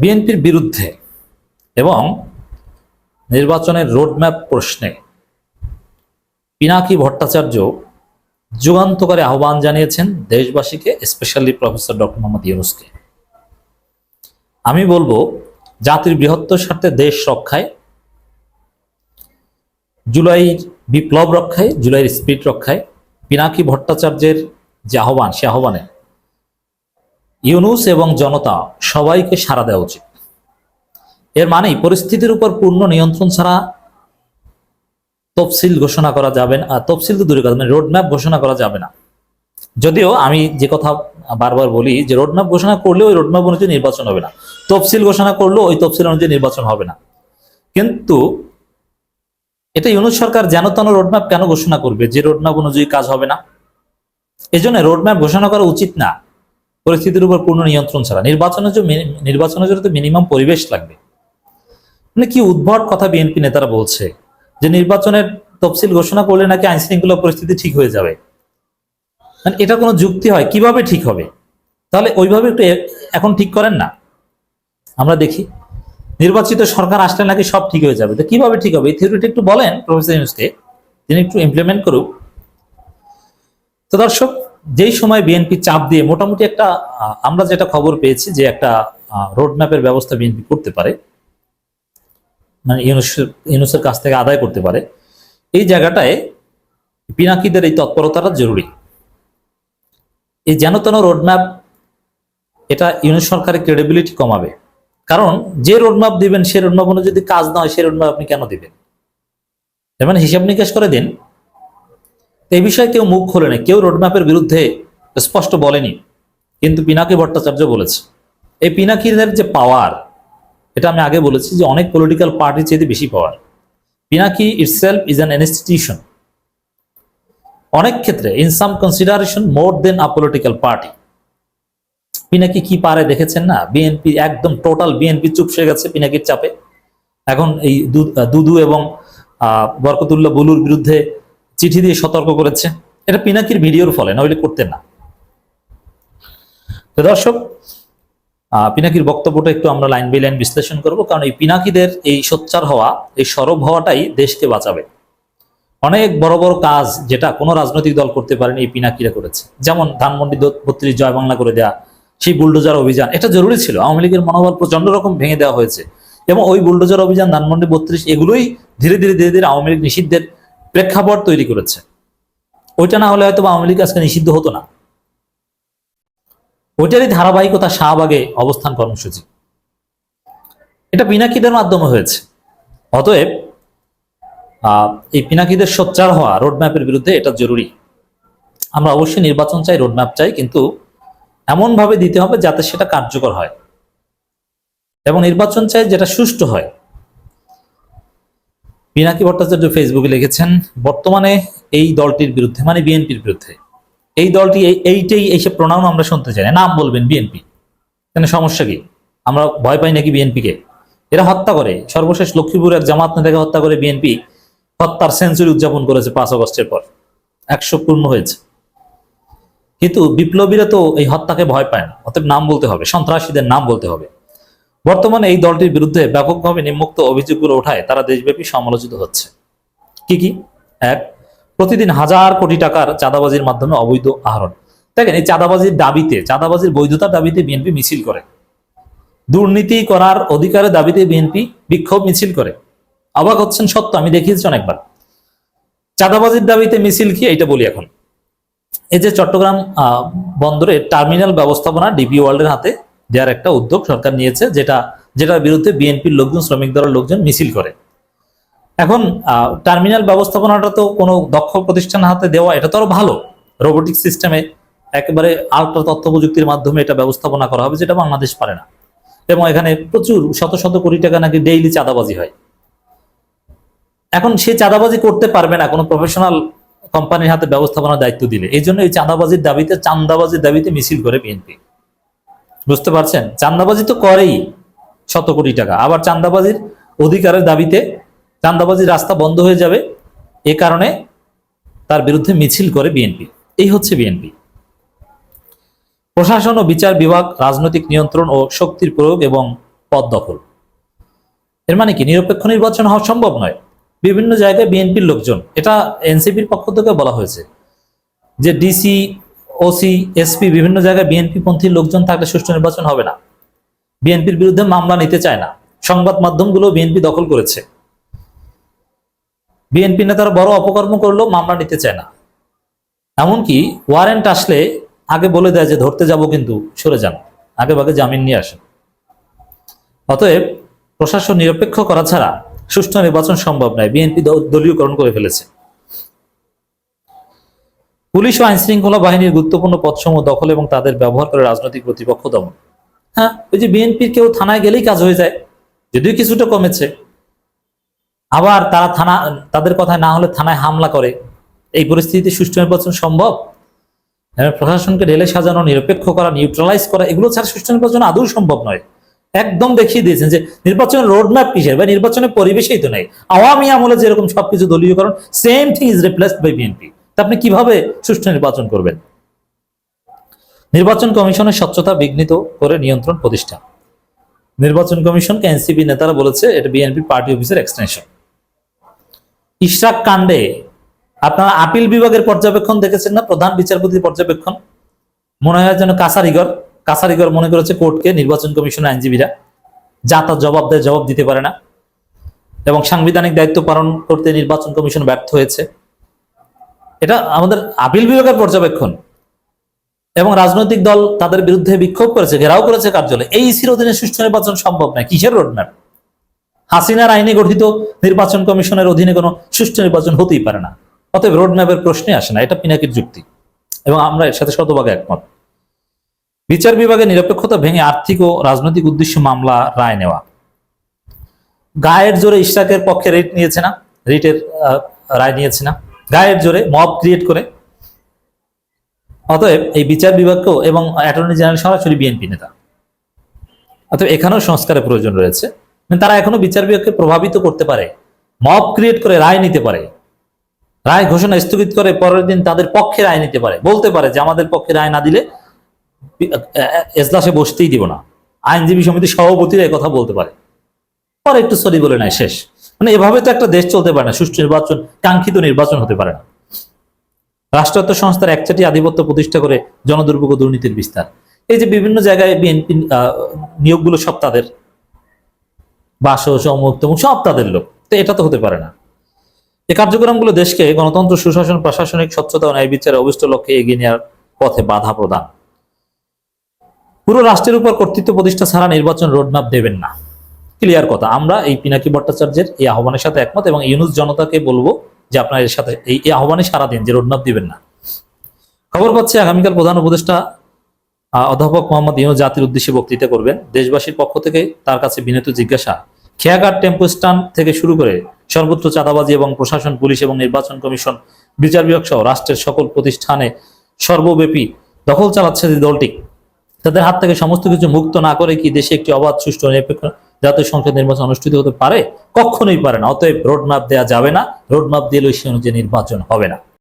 বিএনপির বিরুদ্ধে এবং নির্বাচনের রোডম্যাপ প্রশ্নে পিনাকি ভট্টাচার্য যুগান্তকারী আহ্বান জানিয়েছেন দেশবাসীকে স্পেশালি প্রফেসর ডক্টর মোহাম্মদ ইউনুসকে। আমি বলব, জাতির বৃহত্তর স্বার্থে দেশ রক্ষায় জুলাইয়ের বিপ্লব রক্ষায়, জুলাইয়ের স্পিড রক্ষায় পিনাকি ভট্টাচার্যের যে আহ্বান, সে আহ্বানে ইউনুস এবং জনতা সবাইকে সাড়া দেওয়া উচিত। এর মানেই পরিস্থিতির উপর পূর্ণ নিয়ন্ত্রণ ছাড়া তফসিল ঘোষণা করা যাবে না, তফসিল তো দূরে কথা মানে রোডম্যাপ ঘোষণা করা যাবে না। যদিও আমি যে কথা বারবার বলি যে রোডম্যাপ ঘোষণা করলেও ওই রোডম্যাপ অনুযায়ী নির্বাচন হবে না। তফসিল ঘোষণা করলেও ওই তফসিল অনুযায়ী নির্বাচন হবে না। কিন্তু এটা ইউনুস সরকার যেন তেন রোডম্যাপ কেন ঘোষণা করবে? যে রোডম্যাপ অনুযায়ী কাজ হবে না। এই জন্য রোডম্যাপ ঘোষণা করা উচিত না। পরিস্থিতির উপর পূর্ণ নিয়ন্ত্রণ ছাড়া। নির্বাচনের জন্য নির্বাচনের জন্য তো মিনিমাম পরিবেশ লাগবে। মানে কি উদ্ভট কথা বিএনপি নেতারা বলছে, যে নির্বাচনের তফসিল ঘোষণা করলে নাকি আইন শৃঙ্খলা পরিস্থিতি ঠিক হয়ে যাবে। মানে এটা কোনো যুক্তি হয়, কীভাবে ঠিক হবে? তাহলে ওইভাবে একটু এখন ঠিক করেন না। আমরা দেখি, নির্বাচিত সরকার আসলে নাকি সব ঠিক হয়ে যাবে। তো কীভাবে ঠিক হবে? এই থিওরিটা একটু বলেন প্রফেসর ইউনুসকে, তিনি একটু ইমপ্লিমেন্ট করুক। তো দর্শক যেই সময় বিএনপি চাপ দিয়ে মোটামুটি একটা আমরা যেটা খবর পেয়েছি যে একটা রোড ম্যাপের ব্যবস্থা বিএনপি করতে পারে মানে ইউনুসের কাছ থেকে আদায় করতে পারে, এই জায়গাটায় পিনাকিদের এই তৎপরতাটা জরুরি। এই যেন তেন রোডম্যাপ, এটা ইউনুস সরকারের ক্রেডিবিলিটি কমাবে। কারণ যে রোডম্যাপ দিবেন, সে রোডম্যাপ অনুযায়ী যদি কাজ না হয়, সে রোডম্যাপ আপনি কেন দিবেন? মানে হিসাব নিকাশ করে দিন এই বিষয়ে কেউ মুখ খোলে না কেউ রোডম্যাপের বিরুদ্ধে স্পষ্ট বলেনি। কিন্তু পিনাকি ভট্টাচার্য বলেছে, এই পিনাকিদের যে পাওয়ার এটা আমি আগে বলেছি যে অনেক পলিটিক্যাল পার্টির চেয়ে বেশি power Pinaki itself is an institution অনেক ক্ষেত্রে in some consideration more than a political party Pinaki কি পারে দেখেছেন না? বিএনপি একদম টোটাল বিএনপি চুপসে গেছে পিনাকির চাপে। এখন এই দুদু এবং বরকতুল্লাহ বুলুর বিরুদ্ধে চিঠি দিয়ে সতর্ক করেছে। এটা পিনাকির ভিডিওর ফলে নইলে করতেন না। দর্শক পিনাকির বক্তব্যটা একটু আমরা লাইন বাই লাইন বিশ্লেষণ করব, কারণ এই পিনাকিদের এই সোচ্চার হওয়া, এই সরব হওয়াটাই দেশকে বাঁচাবে। অনেক বড় বড় কাজ যেটা কোনো রাজনৈতিক দল করতে পারেনি এই পিনাকিরা করেছে। যেমন ধানমন্ডি বত্রিশ জয় বাংলা করে দেয়া, সেই বুলডোজার অভিযান, এটা জরুরি ছিল। আওয়ামী লীগের মনোবল প্রচণ্ড রকম ভেঙে দেওয়া হয়েছে। এবং ওই বুলডোজার অভিযান, ধানমন্ডি বত্রিশ, এগুলোই ধীরে ধীরে ধীরে ধীরে আওয়ামী লীগ নিষিদ্ধের প্রেক্ষাপট তৈরি করেছে। ওইটা না হলে হয়তো আওয়ামী লীগ আজকে নিষিদ্ধ হতো না। ওইটারই ধারাবাহিকতা শাহবাগে অবস্থান কর্মসূচি। এটা পিনাকিদের মাধ্যমে হয়েছে। অতএব এই পিনাকিদের সোচ্চার হওয়া রোডম্যাপের বিরুদ্ধে এটা জরুরি। আমরা অবশ্যই নির্বাচন চাই, রোডম্যাপ চাই, কিন্তু এমনভাবে দিতে হবে যাতে সেটা কার্যকর হয়। এবং নির্বাচন চাই যেটা সুষ্ঠু হয়। পিনাকি ভট্টাচার্য ফেসবুকে লিখেছেন, বর্তমানে এই দলটির বিরুদ্ধে মানে বিএনপির বিরুদ্ধে, এই দলটি এই- এইটাই এইসব প্রণাম আমরা শুনতে চাই। না নাম বলবেন বিএনপি। কেন সমস্যা কি? আমরা ভয় পাই নাকি বিএনপিকে? এরা হত্যা করে। সর্বশেষ লক্ষ্মীপুর এক জামাত নেতাকে হত্যা করে বিএনপি হত্যার সেঞ্চুরি উদযাপন করেছে পাঁচ আগস্টের পর। একশো পূর্ণ হয়েছে। কিন্তু বিপ্লবীরা তো এই হত্যাকে ভয় পায় না। অতএব নাম বলতে হবে, সন্ত্রাসীদের নাম বলতে হবে। বর্তমানে এই দলটির বিরুদ্ধে ব্যাপকভাবে নিম্মুক্ত অভিযোগগুলো ওঠায় তারা দেশব্যাপী সমালোচিত হচ্ছে। কি কি? এক, প্রতিদিন হাজার কোটি টাকার চাঁদাবাজির মাধ্যমে অবৈধ আহরণ। দেখেন, এই চাঁদাবাজির দাবিতে, চাঁদাবাজির বৈধতার দাবিতে বিএনপি মিছিল করে। দুর্নীতি করার অধিকারের দাবিতে বিএনপি বিক্ষোভ মিছিল করে। অবাক হচ্ছেন সত্য, আমি দেখিয়েছি অনেকবার। চাঁদাবাজির দাবিতে মিছিল কি? এটা বলি এখন। এই যে চট্টগ্রাম বন্দরের টার্মিনাল ব্যবস্থাপনা ডিপি ওয়ার্ল্ডের হাতে দেওয়ার একটা উদ্যোগ সরকার নিয়েছে, যেটা, যেটার বিরুদ্ধে বিএনপির লোকজন, শ্রমিক দলের লোকজন মিছিল করে। এখন টার্মিনাল ব্যবস্থাপনাটা তো কোনো দক্ষ প্রতিষ্ঠানের হাতে দেওয়া, এটা তো আরও ভালো। রোবোটিক সিস্টেমে একেবারে আল্ট্রা তথ্য প্রযুক্তির মাধ্যমে এটা ব্যবস্থাপনা করা হবে, যেটা বাংলাদেশ পারে না। এবং এখানে প্রচুর, শত শত কোটি টাকা নাকি ডেইলি চাঁদাবাজি হয়। এখন সে চাঁদাবাজি করতে পারবে না, কোনো প্রফেশনাল কোম্পানির হাতে ব্যবস্থাপনার দায়িত্ব দিলে এই জন্য এই চাঁদাবাজির দাবিতে চাঁদাবাজির দাবিতে মিছিল করে বিএনপি। বুঝতে পারছেন? চাঁদাবাজি তো করেই শত কোটি টাকা। আবার চাঁদাবাজির অধিকারের দাবিতে চাঁদাবাজির রাস্তা বন্ধ হয়ে যাবে। এ কারণে তার বিরুদ্ধে মিছিল করে বিএনপি। এই হচ্ছে বিএনপি। প্রশাসন ও বিচার বিভাগ রাজনৈতিক নিয়ন্ত্রণ ও শক্তির প্রয়োগ এবং পদ দখল। এর মানে কি? নিরপেক্ষ নির্বাচন হওয়া সম্ভব নয়। বিভিন্ন জায়গায় বিএনপির লোকজন, এটা এনসিপির পক্ষ থেকে বলা হয়েছে যে ডিসি ওসি এসপি বিভিন্ন জায়গায় বিএনপি পন্থী লোকজন থাকলে সুষ্ঠু নির্বাচন হবে না। বিএনপির বিরুদ্ধে মামলা নিতে চায় না। সংবাদ মাধ্যমগুলো বিএনপি দখল করেছে। বিএনপি নেতারা বড় অপকর্ম করলেও মামলা নিতে চায় না। এমনকি ওয়ারেন্ট আসলে আগে বলে দেয় যে ধরতে যাব কিন্তু সরে যান। আগে ভাগে জামিন নিয়ে আসেন। অতএব প্রশাসন নিরপেক্ষ করা ছাড়া সুষ্ঠু নির্বাচন সম্ভব নয়। বিএনপি দলীয়করণ করে ফেলেছে। পুলিশ ও আইন শৃঙ্খলা বাহিনীর গুরুত্বপূর্ণ পদসমূহ দখল এবং তাদের ব্যবহার করে রাজনৈতিক প্রতিপক্ষ দমন। হ্যাঁ ওই যে বিএনপির কেউ থানায় গেলেই কাজ হয়ে যায়, যদিও কিছুটা কমেছে। আবার তারা থানা, তাদের কথায় না হলে থানায় হামলা করে। এই পরিস্থিতিতে সুষ্ঠু নির্বাচন সম্ভব? প্রশাসনকে ঢেলে সাজানো, নিরপেক্ষ করা নিউট্রালাইজ করা, এগুলো ছাড়া সুষ্ঠু নির্বাচন আদৌ সম্ভব নয়। একদম দেখিয়ে দিয়েছেন যে নির্বাচনের রোডম্যাপ কিসের? বা নির্বাচনের পরিবেশেই তো নেই। আওয়ামী আমলে যেরকম সবকিছু দলীয়করণ same thing is replaced by BNP তা আপনি কীভাবে সুষ্ঠু নির্বাচন করবেন? নির্বাচন কমিশনের স্বচ্ছতা বিঘ্নিত করে নিয়ন্ত্রণ প্রতিষ্ঠা নির্বাচন কমিশনকে এনসিপি নেতারা বলেছে, এটা বিএনপি পার্টি অফিসের এক্সটেনশন। ইশরাক কাণ্ডে আপনারা আপিল বিভাগের পর্যবেক্ষণ দেখেছেন না? প্রধান বিচারপতির পর্যবেক্ষণ। মনে হয় যেন কাসারিগর কাসারিগর মনে করেছে কোর্টকে, নির্বাচন কমিশনের আইনজীবীরা। যা তার জবাব দেয়, জবাব দিতে পারে না। এবং সাংবিধানিক দায়িত্ব পালন করতে নির্বাচন কমিশন ব্যর্থ হয়েছে। এটা আমাদের আপিল বিভাগের পর্যবেক্ষণ। এবং রাজনৈতিক দল তাদের বিরুদ্ধে বিক্ষোভ করেছে, ঘেরাও করেছে কার্যালয়। এই ইসির অধীনে সুষ্ঠু নির্বাচন সম্ভব নয়। কিসের রোডম্যাপ হাসিনার আইনে গঠিত নির্বাচন কমিশনের অধীনে কোনো সুষ্ঠু নির্বাচন হতেই পারে না। অতএব রোডম্যাপের প্রশ্নে আসে না, এটা পিনাকির যুক্তি। এবং আমরা এর সাথে শতভাগে একমত। বিচার বিভাগের নিরপেক্ষতা ভেঙে আর্থিক ও রাজনৈতিক উদ্দেশ্য মামলা রায় নেওয়া। গায়ের জোরে ইশরাকের পক্ষে রিট নিয়েছে না রিটের রায় নিয়েছে না। গায়ের জোরে মব ক্রিয়েট করে। অতএব এই বিচার বিভাগকেও এবং অ্যাটর্নি জেনারেল সরাসরি বিএনপি নেতা। অতএব এখানেও সংস্কারের প্রয়োজন রয়েছে। মানে তারা এখনও বিচার বিভাগকে প্রভাবিত করতে পারে মব ক্রিয়েট করে রায় নিতে পারে। রায় ঘোষণা স্থগিত করে পরের দিন তাদের পক্ষে রায় নিতে পারে। বলতে পারে যে আমাদের পক্ষে রায় না দিলে এজলাসে বসতেই দিব না। আইনজীবী সমিতির সভাপতিরা কথা বলতে পারে। পরে একটু সরি বলে নেয়, শেষ। মানে এভাবে তো একটা দেশ চলতে পারে না, সুষ্ঠু নির্বাচন, কাঙ্ক্ষিত নির্বাচন হতে পারে না। রাষ্ট্রায়ত্ত সংস্থার একচাটি আধিপত্য প্রতিষ্ঠা করে জনদুর্ভোগ দুর্নীতির বিস্তার। এই যে বিভিন্ন জায়গায় বিএনপি নিয়োগগুলো সব তাদের। বাসস অমুক তমুক, সব তাদের লোক। তো এটা তো হতে পারে না। এই কার্যক্রমগুলো দেশকে গণতন্ত্র, সুশাসন, প্রশাসনিক স্বচ্ছতা ও ন্যায় বিচারে অভিষ্ট লক্ষ্যে এগিয়ে নেওয়ার পথে বাধা প্রদান। পুরো রাষ্ট্রের উপর কর্তৃত্ব প্রতিষ্ঠা ছাড়া নির্বাচন রোডম্যাপ দেবেন না। ক্লিয়ার কথা। আমরা এই পিনাকি ভট্টাচার্যের এই আহ্বানের সাথে একমত এবং ইউনুস জনতাকে বলব যে আপনার এর সাথে এই আহ্বানে সারা দিন, যে রোডম্যাপ দিবেন না। খবর পাচ্ছি আগামীকাল প্রধান উপদেষ্টা অধ্যাপক মোহাম্মদ ইউনুস জাতির উদ্দেশ্যে বক্তৃতা করবেন। দেশবাসীর পক্ষ থেকে তার কাছে বিনীত জিজ্ঞাসা, খেয়াঘাট টেম্পো স্ট্যান্ড থেকে শুরু করে সর্বত্র চাঁদাবাজি এবং প্রশাসন, পুলিশ এবং নির্বাচন কমিশন, বিচার বিভাগ সহ রাষ্ট্রের সকল প্রতিষ্ঠানে সর্বব্যাপী দখল চালাচ্ছে যে দলটি। তাদের হাত থেকে সমস্ত কিছু মুক্ত না করে কি দেশে একটি অবাধ, সুষ্ঠু, নিরপেক্ষ জাতীয় সংসদ নির্বাচন অনুষ্ঠিত হতে পারে? কখনোই পারে না। অতএব রোডম্যাপ দেওয়া যাবে না। রোডম্যাপ দিলে সেই অনুযায়ী নির্বাচন হবে না।